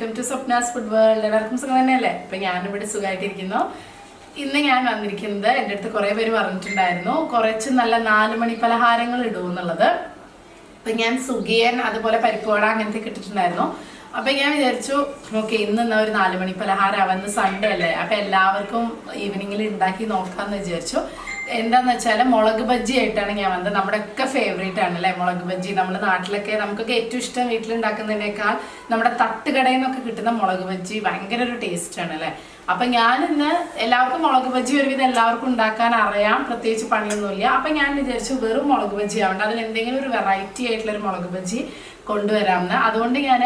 Welcome to Swapna's food world എല്ലാവർക്കും സുഖം തന്നെയല്ലേ? അപ്പൊ ഞാനിവിടെ സുഖമായിട്ടിരിക്കുന്നു. ഇന്ന് ഞാൻ വന്നിരിക്കുന്നത് എന്റെ അടുത്ത് കുറേ പേര് പറഞ്ഞിട്ടുണ്ടായിരുന്നു. കുറച്ച് നല്ല നാല് മണി പലഹാരങ്ങൾ ഇടുമെന്നുള്ളത് അപ്പൊ ഞാൻ സുഖിയൻ അതുപോലെ പരിപ്പുവട അങ്ങനത്തെ കിട്ടിട്ടുണ്ടായിരുന്നു അപ്പൊ ഞാൻ വിചാരിച്ചു ഓക്കെ ഇന്ന് എന്നാ ഒരു നാല് മണി പലഹാരം അവന്ന് സൺഡേ അല്ലേ? അപ്പൊ എല്ലാവർക്കും ഈവനിങ്ങിൽ ഉണ്ടാക്കി നോക്കാന്ന് വിചാരിച്ചു. എന്താന്ന് വെച്ചാൽ മുളക് ബജ്ജി ആയിട്ടാണ് ഞാൻ വന്നത്. നമ്മുടെ ഒക്കെ ഫേവറേറ്റ് ആണ് അല്ലേ? മുളക് ബജ്ജി. നമ്മുടെ നാട്ടിലൊക്കെ നമുക്കൊക്കെ ഏറ്റവും ഇഷ്ടം വീട്ടിലുണ്ടാക്കുന്നതിനേക്കാൾ നമ്മുടെ തട്ടുകടയിൽ നിന്നൊക്കെ കിട്ടുന്ന മുളക് ബജ്ജി ഭയങ്കര ഒരു ടേസ്റ്റ് ആണ് അല്ലേ? അപ്പൊ ഞാൻ ഇന്ന് എല്ലാവർക്കും മുളക് ബജ്ജി ഒരുവിധം എല്ലാവർക്കും ഉണ്ടാക്കാൻ അറിയാം. പ്രത്യേകിച്ച് പണിയൊന്നുമില്ല. അപ്പൊ ഞാൻ വിചാരിച്ചു വെറും മുളക് ബജ്ജി ആവണ്ട. അതിൽ എന്തെങ്കിലും ഒരു വെറൈറ്റി ആയിട്ടുള്ള ഒരു മുളക് ബജ്ജി കൊണ്ടുവരാമെന്ന്. അതുകൊണ്ട് ഞാൻ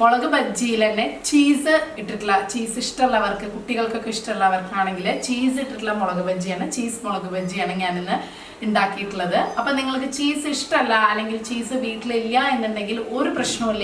മുളക് ബജ്ജിയിൽ തന്നെ ചീസ് ഇട്ടിട്ടുള്ള ചീസ് ഇഷ്ടമുള്ളവർക്ക് കുട്ടികൾക്കൊക്കെ ഇഷ്ടമുള്ളവർക്കാണെങ്കിൽ ചീസ് ഇട്ടിട്ടുള്ള മുളക് ബജ്ജിയാണ് ചീസ് മുളക് ബജ്ജിയാണ് ഞാനിന്ന് ഉണ്ടാക്കിയിട്ടുള്ളത്. അപ്പൊ നിങ്ങൾക്ക് ചീസ് ഇഷ്ടമല്ല അല്ലെങ്കിൽ ചീസ് വീട്ടിലില്ല എന്നുണ്ടെങ്കിൽ ഒരു പ്രശ്നവും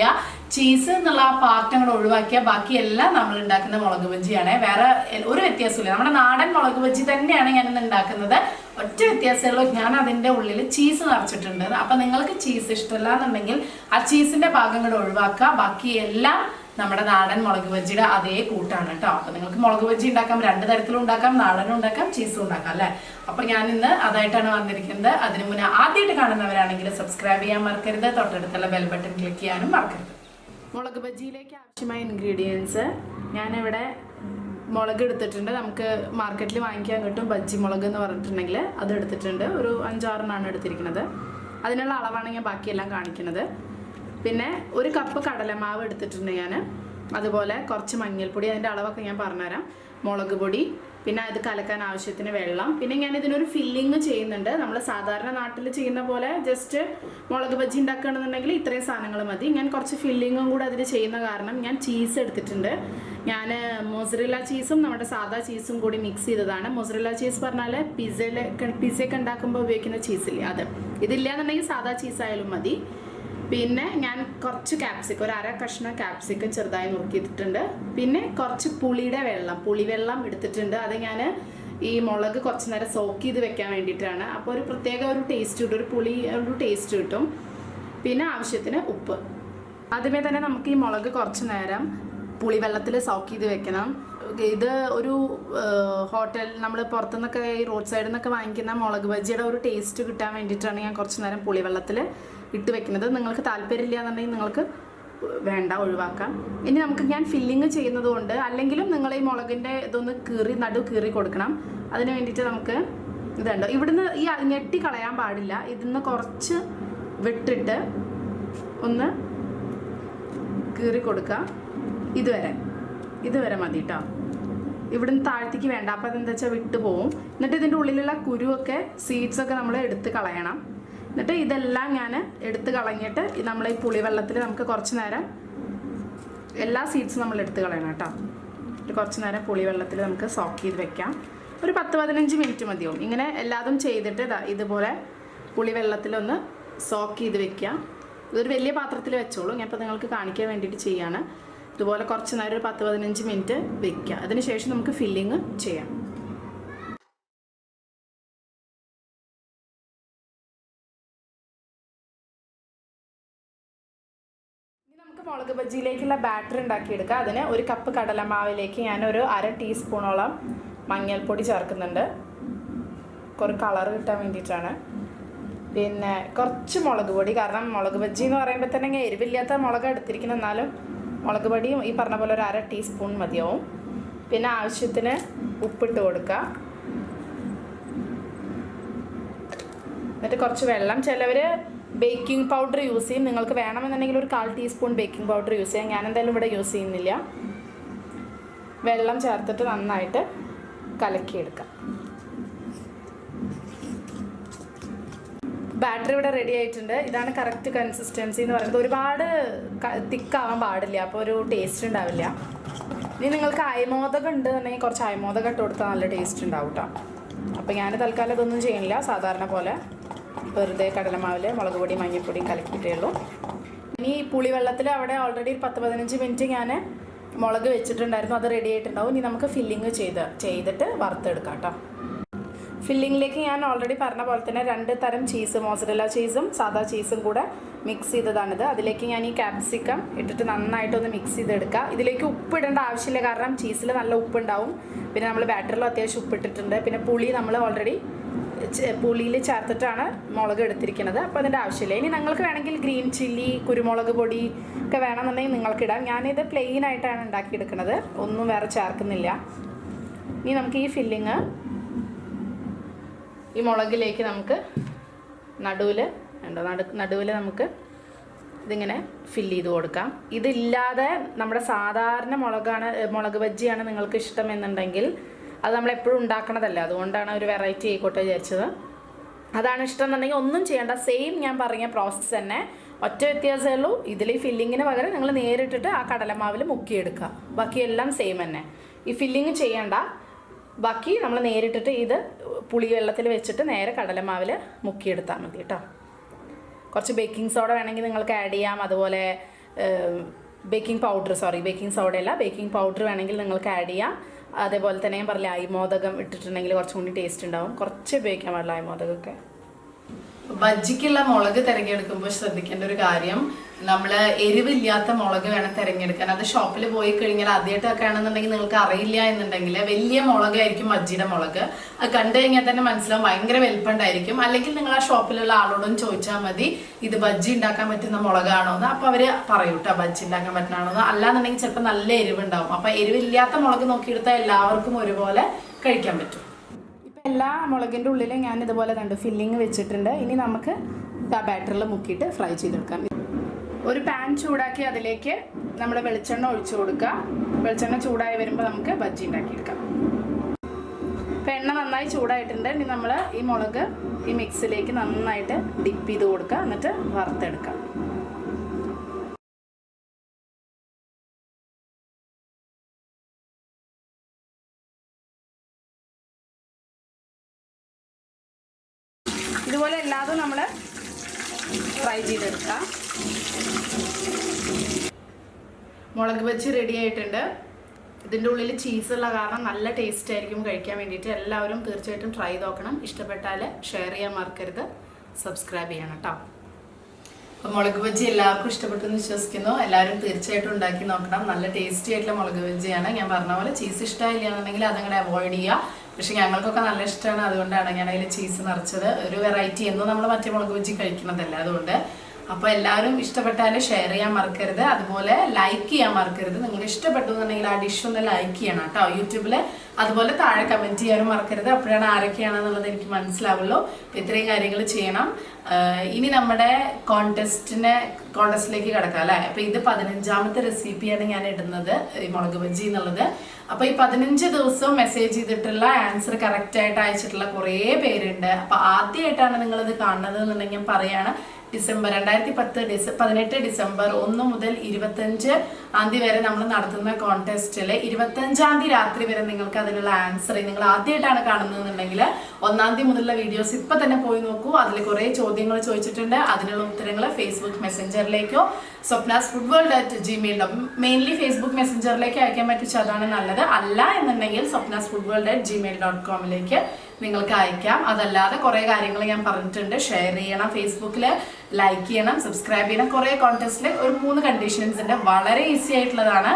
ചീസ് എന്നുള്ള ആ പാർട്ട് അങ്ങോട്ട് ഒഴിവാക്കിയാൽ ബാക്കിയെല്ലാം നമ്മൾ ഉണ്ടാക്കുന്ന മുളക് ബജ്ജിയാണ് വേറെ ഒരു വ്യത്യാസമില്ല നമ്മുടെ നാടൻ മുളക് ബജ്ജി തന്നെയാണ് ഞാനിന്ന് ഉണ്ടാക്കുന്നത്. ഒറ്റ വ്യത്യാസമുള്ളൂ ഞാൻ അതിന്റെ ഉള്ളിൽ ചീസ് നിറച്ചിട്ടുണ്ട്. അപ്പൊ നിങ്ങൾക്ക് ചീസ് ഇഷ്ടമല്ല എന്നുണ്ടെങ്കിൽ ആ ചീസിന്റെ ഭാഗം കൂടെ ഒഴിവാക്കുക. ബാക്കി എല്ലാം നമ്മുടെ നാടൻ മുളക് ബജ്ജിയുടെ അതേ കൂട്ടാണ് കേട്ടോ. അപ്പൊ നിങ്ങൾക്ക് മുളക് ബജ്ജി ഉണ്ടാക്കാം രണ്ട് തരത്തിലും ഉണ്ടാക്കാം നാടനും ഉണ്ടാക്കാം ചീസും ഉണ്ടാക്കാം അല്ലെ? അപ്പൊ ഞാൻ ഇന്ന് അതായിട്ടാണ് വന്നിരിക്കുന്നത്. അതിനു മുന്നേ ആദ്യമായിട്ട് കാണുന്നവരാണെങ്കിൽ സബ്സ്ക്രൈബ് ചെയ്യാൻ മറക്കരുത്. തൊട്ടടുത്തുള്ള ബെൽ ബട്ടൺ ക്ലിക്ക് ചെയ്യാനും മറക്കരുത്. മുളക് ബജ്ജിയിലേക്ക് ആവശ്യമായ ഇൻഗ്രീഡിയൻസ് ഞാനിവിടെ മുളക് എടുത്തിട്ടുണ്ട്. നമുക്ക് മാർക്കറ്റിൽ വാങ്ങിക്കാൻ കിട്ടും ബജ്ജി മുളക് എന്ന് പറഞ്ഞിട്ടുണ്ടെങ്കിൽ അത് എടുത്തിട്ടുണ്ട്. ഒരു അഞ്ചാറെണ്ണമാണ് എടുത്തിരിക്കുന്നത്. അതിനുള്ള അളവാണ് ഞാൻ ബാക്കിയെല്ലാം കാണിക്കുന്നത്. പിന്നെ ഒരു കപ്പ് കടലമാവ് എടുത്തിട്ടുണ്ട് ഞാൻ അതുപോലെ കുറച്ച് മഞ്ഞൾപ്പൊടി അതിന്റെ അളവൊക്കെ ഞാൻ പറഞ്ഞുതരാം. മുളക് പൊടി പിന്നെ അത് കലക്കാൻ ആവശ്യത്തിന് വെള്ളം. പിന്നെ ഞാൻ ഇതിനൊരു ഫില്ലിങ് ചെയ്യുന്നുണ്ട്. നമ്മൾ സാധാരണ നാട്ടിൽ ചെയ്യുന്ന പോലെ ജസ്റ്റ് മുളക് ബജ്ജി ഉണ്ടാക്കുകയാണെന്നുണ്ടെങ്കിൽ ഇത്രയും സാധനങ്ങൾ മതി. ഞാൻ കുറച്ച് ഫില്ലിങ്ങും കൂടെ അതിൽ ചെയ്യുന്ന കാരണം ഞാൻ ചീസ് എടുത്തിട്ടുണ്ട്. ഞാൻ മൊസറില്ല ചീസും നമ്മുടെ സാധാ ചീസും കൂടി മിക്സ് ചെയ്തതാണ്. മൊസറില്ല ചീസ് പറഞ്ഞാൽ പിസ്സയിലെ പിസയൊക്കെ ഉണ്ടാക്കുമ്പോൾ ഉപയോഗിക്കുന്ന ചീസില്ലേ അത്. ഇതില്ല എന്നുണ്ടെങ്കിൽ സാധാ ചീസായാലും മതി. പിന്നെ ഞാൻ കുറച്ച് ക്യാപ്സിക്കം ഒരു അര കഷ്ണം ക്യാപ്സിക്കം ചെറുതായി നുറുക്കിയിട്ടുണ്ട് പിന്നെ കുറച്ച് പുളിയുടെ വെള്ളം പുളിവെള്ളം എടുത്തിട്ടുണ്ട്. അത് ഞാൻ ഈ മുളക് കുറച്ച് നേരം സോക്ക് ചെയ്ത് വെക്കാൻ വേണ്ടിയിട്ടാണ്. അപ്പോൾ ഒരു പ്രത്യേക ഒരു ടേസ്റ്റ് കിട്ടും ഒരു പുളി ഒരു ടേസ്റ്റ് കിട്ടും. പിന്നെ ആവശ്യത്തിന് ഉപ്പ്. ആദ്യമേ തന്നെ നമുക്ക് ഈ മുളക് കുറച്ച് നേരം പുളിവെള്ളത്തിൽ സോക്ക് ചെയ്ത് വെക്കണം. ഇത് ഒരു ഹോട്ടൽ നമ്മൾ പുറത്തുനിന്നൊക്കെ ഈ റോഡ് സൈഡിൽ നിന്നൊക്കെ വാങ്ങിക്കുന്ന മുളക് ബജ്ജിയുടെ ഒരു ടേസ്റ്റ് കിട്ടാൻ വേണ്ടിയിട്ടാണ് ഞാൻ കുറച്ച് നേരം പുളിവെള്ളത്തിൽ ഇട്ട് വെക്കുന്നത്. നിങ്ങൾക്ക് താല്പര്യമില്ല എന്നുണ്ടെങ്കിൽ നിങ്ങൾക്ക് വേണ്ട ഒഴിവാക്കാം. ഇനി നമുക്ക് ഞാൻ ഫില്ലിങ് ചെയ്യുന്നത് കൊണ്ട് അല്ലെങ്കിലും നിങ്ങൾ ഈ മുളകിന്റെ ഇതൊന്ന് കീറി നടു കീറി കൊടുക്കണം. അതിന് വേണ്ടിയിട്ട് നമുക്ക് ഇതുണ്ടോ? ഇവിടുന്ന് ഈ ഞെട്ടി കളയാൻ പാടില്ല. ഇതിന്ന് കുറച്ച് വിട്ടിട്ട് ഒന്ന് കീറി കൊടുക്കുക ഇതുവരെ. ഇതുവരെ മതി കേട്ടോ ഇവിടുന്ന് താഴത്തേക്ക് വേണ്ട. അപ്പോൾ അതെന്താ വെച്ചാൽ വിട്ടു പോവും. എന്നിട്ട് ഇതിന്റെ ഉള്ളിലുള്ള കുരുവൊക്കെ സീഡ്സൊക്കെ നമ്മൾ എടുത്ത് കളയണം. എന്നിട്ട് ഇതെല്ലാം ഞാൻ എടുത്ത് കളഞ്ഞിട്ട് നമ്മൾ ഈ പുളിവെള്ളത്തിൽ നമുക്ക് കുറച്ച് നേരം എല്ലാ സീഡ്സും നമ്മൾ എടുത്ത് കളയണം കേട്ടോ. കുറച്ച് നേരം പുളിവെള്ളത്തിൽ നമുക്ക് സോക്ക് ചെയ്ത് വെക്കാം. ഒരു പത്ത് പതിനഞ്ച് മിനിറ്റ് മതിയാവും. ഇങ്ങനെ എല്ലാതും ചെയ്തിട്ട് ദാ ഇതുപോലെ പുളിവെള്ളത്തിലൊന്ന് സോക്ക് ചെയ്ത് വെക്കാം ഇതൊരു വലിയ പാത്രത്തിൽ വെച്ചോളൂ. ഞാനിപ്പോൾ നിങ്ങൾക്ക് കാണിക്കാൻ വേണ്ടിയിട്ട് ചെയ്യാണ്. ഇതുപോലെ കുറച്ച് നേരം ഒരു പത്ത് പതിനഞ്ച് മിനിറ്റ് വെക്കുക. അതിനുശേഷം നമുക്ക് ഫില്ലിങ് ചെയ്യാം. ബജ്ജിയിലേക്കുള്ള ബാറ്റർ ഉണ്ടാക്കിയെടുക്കുക. അതിന് ഒരു കപ്പ് കടലമാവിലേക്ക് ഞാൻ ഒരു അര ടീസ്പൂണോളം മഞ്ഞൾപ്പൊടി ചേർക്കുന്നുണ്ട്. കുറേ കളർ കിട്ടാൻ വേണ്ടിയിട്ടാണ്. പിന്നെ കുറച്ച് മുളക് പൊടി കാരണം മുളക് ബജ്ജി എന്ന് പറയുമ്പോൾ തന്നെ എരിവില്ലാത്ത മുളക് എടുത്തിരിക്കുന്ന എന്നാലും മുളക് പൊടിയും ഈ പറഞ്ഞ പോലെ ഒരു അര ടീസ്പൂൺ മതിയാവും. പിന്നെ ആവശ്യത്തിന് ഉപ്പിട്ട് കൊടുക്കുക. എന്നിട്ട് കുറച്ച് വെള്ളം ചിലവർ ബേക്കിംഗ് പൗഡർ യൂസ് ചെയ്യും. നിങ്ങൾക്ക് വേണമെന്നുണ്ടെങ്കിൽ ഒരു കാൽ ടീസ്പൂൺ ബേക്കിംഗ് പൗഡർ യൂസ് ചെയ്യാം. ഞാൻ എന്തായാലും ഇവിടെ യൂസ് ചെയ്യുന്നില്ല. വെള്ളം ചേർത്തിട്ട് നന്നായിട്ട് കലക്കിയെടുക്കാം. ബാറ്ററി ഇവിടെ റെഡി ആയിട്ടുണ്ട്. ഇതാണ് കറക്റ്റ് കൺസിസ്റ്റൻസി എന്ന് പറയുന്നത്. ഒരുപാട് തിക്കാവാൻ പാടില്ല. അപ്പോൾ ഒരു ടേസ്റ്റ് ഉണ്ടാവില്ല. ഇനി നിങ്ങൾക്ക് അയമോദകം ഉണ്ട് എന്നുണ്ടെങ്കിൽ കുറച്ച് അയമോദകം ഇട്ട് കൊടുത്താൽ നല്ല ടേസ്റ്റ് ഉണ്ടാവും കേട്ടോ അപ്പോൾ ഞാൻ തൽക്കാലം ഇതൊന്നും ചെയ്യണില്ല സാധാരണ പോലെ വെറുതെ കടലമാവിൽ മുളക് പൊടി മഞ്ഞൾപ്പൊടിയും കലക്കിയിട്ടേ ഉള്ളൂ. ഇനി പുളിവെള്ളത്തിൽ അവിടെ ഓൾറെഡി ഒരു പത്ത് പതിനഞ്ച് മിനിറ്റ് ഞാൻ മുളക് വെച്ചിട്ടുണ്ടായിരുന്നു. അത് റെഡി ആയിട്ടുണ്ടാവും. ഇനി നമുക്ക് ഫില്ലിങ് ചെയ്ത് ചെയ്തിട്ട് വറുത്തെടുക്കാം കേട്ടോ ഫില്ലിങ്ങിലേക്ക് ഞാൻ ഓൾറെഡി പറഞ്ഞ പോലെ തന്നെ രണ്ട് തരം ചീസ് മോസറല്ല ചീസും സാദാ ചീസും കൂടെ മിക്സ് ചെയ്തതാണിത്. അതിലേക്ക് ഞാൻ ഈ ക്യാപ്സിക്കം ഇട്ടിട്ട് നന്നായിട്ടൊന്ന് മിക്സ് ചെയ്തെടുക്കുക. ഇതിലേക്ക് ഉപ്പ് ഇടേണ്ട ആവശ്യമില്ല. കാരണം ചീസിൽ നല്ല ഉപ്പുണ്ടാവും പിന്നെ നമ്മൾ ബാറ്ററിലും അത്യാവശ്യം ഉപ്പിട്ടിട്ടുണ്ട് പിന്നെ പുളി നമ്മൾ ഓൾറെഡി പുളിയിൽ ചേർത്തിട്ടാണ് മുളക് എടുത്തിരിക്കുന്നത്. അപ്പോൾ അതിന്റെ ആവശ്യമില്ല. ഇനി നിങ്ങൾക്ക് വേണമെങ്കിൽ ഗ്രീൻ ചില്ലി കുരുമുളക് പൊടി ഒക്കെ വേണമെന്നുണ്ടെങ്കിൽ നിങ്ങൾക്കിടാം ഞാനിത് പ്ലെയിൻ ആയിട്ടാണ് ഉണ്ടാക്കിയെടുക്കുന്നത്. ഒന്നും വേറെ ചേർക്കുന്നില്ല. ഇനി നമുക്ക് ഈ ഫില്ലിങ് ഈ മുളകിലേക്ക് നമുക്ക് നടുവിൽ ഉണ്ടോ നടു നടുവിൽ നമുക്ക് ഇതിങ്ങനെ ഫില്ല് ചെയ്ത് കൊടുക്കാം. ഇതില്ലാതെ നമ്മുടെ സാധാരണ മുളകാണ് മുളക് ബജ്ജിയാണ് നിങ്ങൾക്ക് ഇഷ്ടം എന്നുണ്ടെങ്കിൽ അത് നമ്മൾ എപ്പോഴും ഉണ്ടാക്കണതല്ല. അതുകൊണ്ടാണ് ഒരു വെറൈറ്റി ആയിക്കോട്ടെ വിചാരിച്ചത്. അതാണ് ഇഷ്ടം എന്നുണ്ടെങ്കിൽ ഒന്നും ചെയ്യേണ്ട. സെയിം ഞാൻ പറഞ്ഞ പ്രോസസ്സ് തന്നെ. ഒറ്റ വ്യത്യാസമേ ഉള്ളൂ. ഇതിൽ ഈ ഫില്ലിങ്ങിന് പകരം നിങ്ങൾ നേരിട്ടിട്ട് ആ കടലമാവിൽ മുക്കിയെടുക്കുക. ബാക്കിയെല്ലാം സെയിം തന്നെ. ഈ ഫില്ലിങ് ചെയ്യേണ്ട. ബാക്കി നമ്മൾ നേരിട്ടിട്ട് ഇത് പുളി വെള്ളത്തിൽ വെച്ചിട്ട് നേരെ കടലമാവിൽ മുക്കിയെടുത്താൽ മതി കേട്ടോ. കുറച്ച് ബേക്കിംഗ് സോഡ വേണമെങ്കിൽ നിങ്ങൾക്ക് ആഡ് ചെയ്യാം. അതുപോലെ ബേക്കിംഗ് പൗഡർ സോറി ബേക്കിംഗ് സോഡയല്ല ബേക്കിംഗ് പൗഡർ വേണമെങ്കിൽ നിങ്ങൾക്ക് ആഡ് ചെയ്യാം. അതേപോലെ തന്നെ ഞാൻ പറഞ്ഞില്ല അയ്മോദകം ഇട്ടിട്ടുണ്ടെങ്കിൽ കുറച്ചും കൂടി ടേസ്റ്റ് ഉണ്ടാവും. കുറച്ച് ഉപയോഗിക്കാൻ പാടില്ല അയ്മോദകമൊക്കെ. ബജ്ജിക്കുള്ള മുളക് തിരഞ്ഞെടുക്കുമ്പോൾ ശ്രദ്ധിക്കേണ്ട ഒരു കാര്യം നമ്മൾ എരിവില്ലാത്ത മുളക് വേണം തിരഞ്ഞെടുക്കാൻ. അത് ഷോപ്പിൽ പോയി കഴിഞ്ഞാൽ ആദ്യമായിട്ടൊക്കെ ആണെന്നുണ്ടെങ്കിൽ നിങ്ങൾക്ക് അറിയില്ല എന്നുണ്ടെങ്കിൽ വലിയ മുളകായിരിക്കും മജ്ജിയുടെ മുളക്. അത് കണ്ടു കഴിഞ്ഞാൽ തന്നെ മനസ്സിലാവും ഭയങ്കര വലിപ്പമുണ്ടായിരിക്കും. അല്ലെങ്കിൽ നിങ്ങൾ ആ ഷോപ്പിലുള്ള ആളോടും ചോദിച്ചാൽ മതി ഇത് ബജ്ജി ഉണ്ടാക്കാൻ പറ്റുന്ന മുളകാണോ? എന്ന് അപ്പൊ അവർ പറയൂ കേട്ടോ ബജ്ജി ഉണ്ടാക്കാൻ പറ്റണോന്ന് അല്ലാന്നുണ്ടെങ്കിൽ ചിലപ്പോൾ നല്ല എരിവുണ്ടാവും. അപ്പൊ എരിവില്ലാത്ത മുളക് നോക്കിയെടുത്താൽ എല്ലാവർക്കും ഒരുപോലെ കഴിക്കാൻ പറ്റും. ഇപ്പൊ എല്ലാ മുളകിന്റെ ഉള്ളിലും ഞാൻ ഇതുപോലെ കണ്ടു ഫില്ലിങ് വെച്ചിട്ടുണ്ട്. ഇനി നമുക്ക് ബാറ്ററിൽ മുക്കിയിട്ട് ഫ്രൈ ചെയ്തെടുക്കാം. ഒരു പാൻ ചൂടാക്കി അതിലേക്ക് നമ്മൾ വെളിച്ചെണ്ണ ഒഴിച്ചു കൊടുക്കുക. വെളിച്ചെണ്ണ ചൂടായി വരുമ്പോൾ നമുക്ക് ബജ്ജി ഉണ്ടാക്കിയെടുക്കാം. അപ്പം എണ്ണ നന്നായി ചൂടായിട്ടുണ്ട്. ഇനി നമ്മൾ ഈ മുളക് ഈ മിക്സിലേക്ക് നന്നായിട്ട് ഡിപ്പ് ചെയ്ത് കൊടുക്കുക. എന്നിട്ട് വറുത്തെടുക്കാം. ഇതുപോലെ എല്ലാതും നമ്മൾ ഫ്രൈ ചെയ്തെടുക്കാം. മുളക് വെച്ച് റെഡി ആയിട്ടുണ്ട്. ഇതിന്റെ ഉള്ളിൽ ചീസുള്ള കാരണം നല്ല ടേസ്റ്റ് ആയിരിക്കും കഴിക്കാൻ വേണ്ടിയിട്ട്. എല്ലാവരും തീർച്ചയായിട്ടും ട്രൈ നോക്കണം. ഇഷ്ടപ്പെട്ടാൽ ഷെയർ ചെയ്യാൻ മറക്കരുത്. സബ്സ്ക്രൈബ് ചെയ്യണം കേട്ടോ അപ്പോൾ മുളക് ബജ്ജി എല്ലാവർക്കും ഇഷ്ടപ്പെട്ടു എന്ന് വിശ്വസിക്കുന്നു. എല്ലാവരും തീർച്ചയായിട്ടും ഉണ്ടാക്കി നോക്കണം. നല്ല ടേസ്റ്റി ആയിട്ടുള്ള മുളക് ബജ്ജിയാണ് ഞാൻ പറഞ്ഞ പോലെ ചീസ് ഇഷ്ടമായില്ല എന്നുണ്ടെങ്കിൽ അതങ്ങനെ അവോയ്ഡ് ചെയ്യുക. പക്ഷെ ഞങ്ങൾക്കൊക്കെ നല്ല ഇഷ്ടമാണ് അതുകൊണ്ടാണ് ഞാൻ അതിൽ ചീസ് നിറച്ചത്. ഒരു വെറൈറ്റി എന്നും നമ്മൾ മറ്റേ മുളക് വെച്ച് കഴിക്കുന്നതല്ല. അതുകൊണ്ട് അപ്പോൾ എല്ലാവരും ഇഷ്ടപ്പെട്ടാൽ ഷെയർ ചെയ്യാൻ മറക്കരുത്. അതുപോലെ ലൈക്ക് ചെയ്യാൻ മറക്കരുത്. നിങ്ങൾ ഇഷ്ടപ്പെട്ടു എന്നുണ്ടെങ്കിൽ ആ ഡിഷ് ഒന്ന് ലൈക്ക് ചെയ്യണം കേട്ടോ. യൂട്യൂബിൽ അതുപോലെ താഴെ കമന്റ് ചെയ്യാനും മറക്കരുത്. അപ്പോഴാണ് ആരൊക്കെയാണെന്നുള്ളത് എനിക്ക് മനസ്സിലാവുള്ളൂ. ഇത്രയും കാര്യങ്ങൾ ചെയ്യണം. ഇനി നമ്മുടെ കോൺടെസ്റ്റിനെ കോൺടെസ്റ്റിലേക്ക് കിടക്കാം അല്ലേ? അപ്പോൾ ഇത് പതിനഞ്ചാമത്തെ റെസിപ്പിയാണ് ഞാൻ ഇടുന്നത്. ഈ മുളക് ബജ്ജി എന്നുള്ളത്. അപ്പോൾ ഈ പതിനഞ്ച് ദിവസവും മെസ്സേജ് ചെയ്തിട്ടുള്ള ആൻസർ കറക്റ്റ് ആയിട്ട് അയച്ചിട്ടുള്ള കുറേ പേരുണ്ട്. അപ്പോൾ ആദ്യമായിട്ടാണ് നിങ്ങളിത് കാണുന്നത് എന്നുണ്ടെങ്കിൽ ഞാൻ പറയാണ്. ഡിസംബർ രണ്ടായിരത്തി പത്ത് ഡിസ പതിനെട്ട് ഡിസംബർ ഒന്ന് മുതൽ ഇരുപത്തഞ്ച് തീയതി വരെ നമ്മൾ നടത്തുന്ന കോൺടെസ്റ്റിൽ ഇരുപത്തഞ്ചാം തീയതി രാത്രി വരെ നിങ്ങൾക്ക് അതിനുള്ള ആൻസർ നിങ്ങൾ ആദ്യമായിട്ടാണ് കാണുന്നതെന്നുണ്ടെങ്കിൽ ഒന്നാം തീയതി മുതലുള്ള വീഡിയോസ് ഇപ്പൊ തന്നെ പോയി നോക്കൂ. അതിൽ കുറേ ചോദ്യങ്ങൾ ചോദിച്ചിട്ടുണ്ട്. അതിനുള്ള ഉത്തരങ്ങൾ Facebook മെസ്സഞ്ചറിലേക്കോ Swapna's food world at dot mainly Facebook മെസ്സഞ്ചറിലേക്ക് അയക്കാൻ പറ്റിച്ച അതാണ് നല്ലത്. അല്ല എന്നുണ്ടെങ്കിൽ Swapna's food world at Gmail dot കോമിലേക്ക് നിങ്ങൾക്ക് അയക്കാം. അതല്ലാതെ കുറേ കാര്യങ്ങൾ ഞാൻ പറഞ്ഞിട്ടുണ്ട്. ഷെയർ ചെയ്യണം. ഫേസ്ബുക്കിൽ ലൈക്ക് ചെയ്യണം സബ്സ്ക്രൈബ് ചെയ്യണം. കുറേ കോൺടെസ്റ്റിൽ ഒരു മൂന്ന് കണ്ടീഷൻസ് ഉണ്ട് വളരെ ഈസി ആയിട്ടുള്ളതാണ്.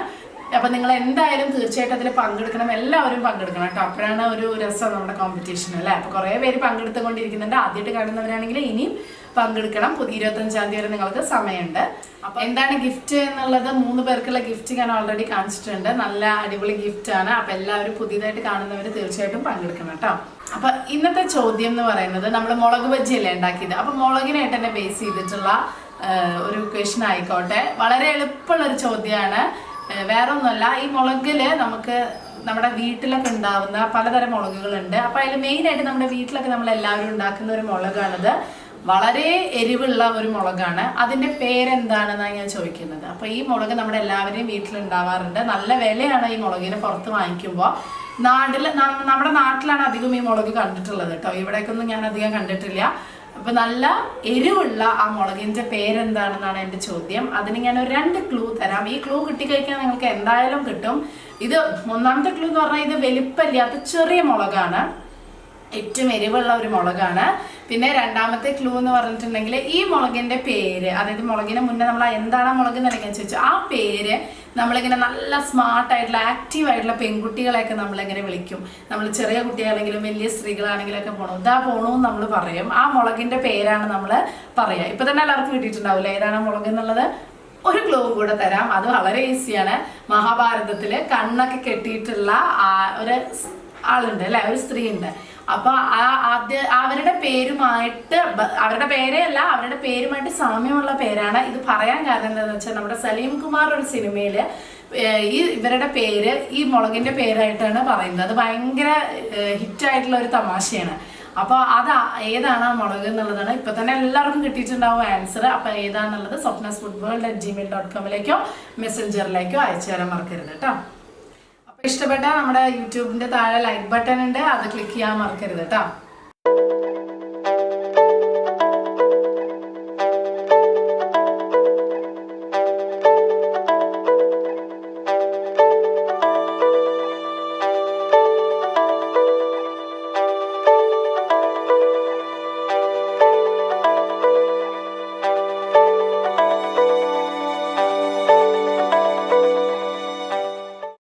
അപ്പം നിങ്ങൾ എന്തായാലും തീർച്ചയായിട്ടും അതിൽ പങ്കെടുക്കണം. എല്ലാവരും പങ്കെടുക്കണം കേട്ടോ. അപ്പോഴാണ് ഒരു രസം നമ്മുടെ കോമ്പറ്റീഷൻ അല്ലേ? അപ്പോൾ കുറേ പേര് പങ്കെടുത്തുകൊണ്ടിരിക്കുന്നുണ്ട്. ആദ്യമായിട്ട് കാണുന്നവരാണെങ്കിൽ ഇനിയും പങ്കെടുക്കണം. പുതിയ ഇരുപത്തഞ്ചാം തീയതി വരെ നിങ്ങൾക്ക് സമയമുണ്ട്. അപ്പൊ എന്താണ് ഗിഫ്റ്റ് എന്നുള്ളത്? മൂന്ന് പേർക്കുള്ള ഗിഫ്റ്റ് ഞാൻ ഓൾറെഡി കാണിച്ചിട്ടുണ്ട്. നല്ല അടിപൊളി ഗിഫ്റ്റ് ആണ്. അപ്പൊ എല്ലാവരും പുതിയതായിട്ട് കാണുന്നവർ തീർച്ചയായിട്ടും പങ്കെടുക്കണം കേട്ടോ. അപ്പൊ ഇന്നത്തെ ചോദ്യം എന്ന് പറയുന്നത് നമ്മൾ മുളക് ബജ്ജി അല്ലേ ഉണ്ടാക്കിയത്? അപ്പൊ മുളകിനായിട്ട് തന്നെ ബേസ് ചെയ്തിട്ടുള്ള ഒരു ക്വസ്റ്റൻ ആയിക്കോട്ടെ. വളരെ എളുപ്പമുള്ള ഒരു ചോദ്യമാണ്. വേറെ ഒന്നുമല്ല ഈ മുളകിൽ നമുക്ക് നമ്മുടെ വീട്ടിലൊക്കെ ഉണ്ടാവുന്ന പലതരം മുളകുകളുണ്ട്. അപ്പൊ അതിൽ മെയിൻ ആയിട്ട് നമ്മുടെ വീട്ടിലൊക്കെ നമ്മൾ എല്ലാവരും ഉണ്ടാക്കുന്ന ഒരു മുളകാണിത്. വളരെ എരിവുള്ള ഒരു മുളകാണ്. അതിന്റെ പേരെന്താണെന്നാണ് ഞാൻ ചോദിക്കുന്നത്. അപ്പൊ ഈ മുളക് നമ്മുടെ എല്ലാവരെയും വീട്ടിലുണ്ടാവാറുണ്ട്. നല്ല വിലയാണ് ഈ മുളകിനെ പുറത്ത് വാങ്ങിക്കുമ്പോൾ നാട്ടിൽ നമ്മുടെ നാട്ടിലാണ് അധികം ഈ മുളക് കണ്ടിട്ടുള്ളത് കേട്ടോ. ഇവിടേക്കൊന്നും ഞാൻ അധികം കണ്ടിട്ടില്ല. അപ്പൊ നല്ല എരിവുള്ള ആ മുളകിന്റെ പേരെന്താണെന്നാണ് എന്റെ ചോദ്യം. അതിന് ഞാൻ ഒരു രണ്ട് ക്ലൂ തരാം. ഈ ക്ലൂ കിട്ടിക്കഴിഞ്ഞാൽ നിങ്ങൾക്ക് എന്തായാലും കിട്ടും. ഇത് ഒന്നാമത്തെ ക്ലൂ എന്ന് പറഞ്ഞാൽ ഇത് വലിപ്പമില്ലാത്ത ചെറിയ മുളകാണ്. ഏറ്റവും എരിവുള്ള ഒരു മുളകാണ്. പിന്നെ രണ്ടാമത്തെ ക്ലൂ എന്ന് പറഞ്ഞിട്ടുണ്ടെങ്കിൽ ഈ മുളകിന്റെ പേര് അതായത് മുളകിന് മുന്നേ നമ്മൾ എന്താണ് ആ മുളക് നിലയ്ക്കാൻ ചോദിച്ചു. ആ പേര് നമ്മളിങ്ങനെ നല്ല സ്മാർട്ട് ആയിട്ടുള്ള ആക്റ്റീവ് ആയിട്ടുള്ള പെൺകുട്ടികളെയൊക്കെ നമ്മളിങ്ങനെ വിളിക്കും. നമ്മൾ ചെറിയ കുട്ടികളാണെങ്കിലും വലിയ സ്ത്രീകളാണെങ്കിലും ഒക്കെ പോണു. ഇതാ പോണു നമ്മൾ പറയും. ആ മുളകിന്റെ പേരാണ് നമ്മൾ പറയുക. ഇപ്പൊ തന്നെ എല്ലാവർക്കും കിട്ടിയിട്ടുണ്ടാവില്ല? ഏതാണ് മുളക് എന്നുള്ളത്? ഒരു ക്ലൂ കൂടെ തരാം. അത് വളരെ ഈസിയാണ് മഹാഭാരതത്തിൽ കണ്ണൊക്കെ കെട്ടിയിട്ടുള്ള ഒരു ആളുണ്ട് അല്ലെ? ഒരു സ്ത്രീ ഉണ്ട്. അപ്പൊ ആ ആദ്യ അവരുടെ പേരുമായിട്ട് അവരുടെ പേരേ അല്ല അവരുടെ പേരുമായിട്ട് സാമ്യമുള്ള പേരാണ് ഇത് പറയാൻ കാരണം എന്താണെന്ന് വെച്ചാൽ നമ്മുടെ സലീം കുമാർ ഒരു സിനിമയിൽ ഈ ഇവരുടെ പേര് ഈ മുളകിന്റെ പേരായിട്ടാണ് പറയുന്നത്. അത് ഭയങ്കര ഹിറ്റായിട്ടുള്ള ഒരു തമാശയാണ്. അപ്പൊ അത് ഏതാണ് ആ മുളക് എന്നുള്ളതാണ്. ഇപ്പൊ തന്നെ എല്ലാവർക്കും കിട്ടിയിട്ടുണ്ടാവും ആൻസർ. അപ്പൊ ഏതാണെന്നുള്ളത് Swapna's food world at Gmail dot കോമിലേക്കോ മെസ്സഞ്ചറിലേക്കോ അയച്ചു തരാൻ മറക്കരുത് കേട്ടോ. ഇഷ്ടപ്പെട്ട നമ്മുടെ യൂട്യൂബിന്റെ താഴെ ലൈക്ക് ബട്ടൺ ഉണ്ട്. അത് ക്ലിക്ക് ചെയ്യാൻ മറക്കരുത് കേട്ടോ.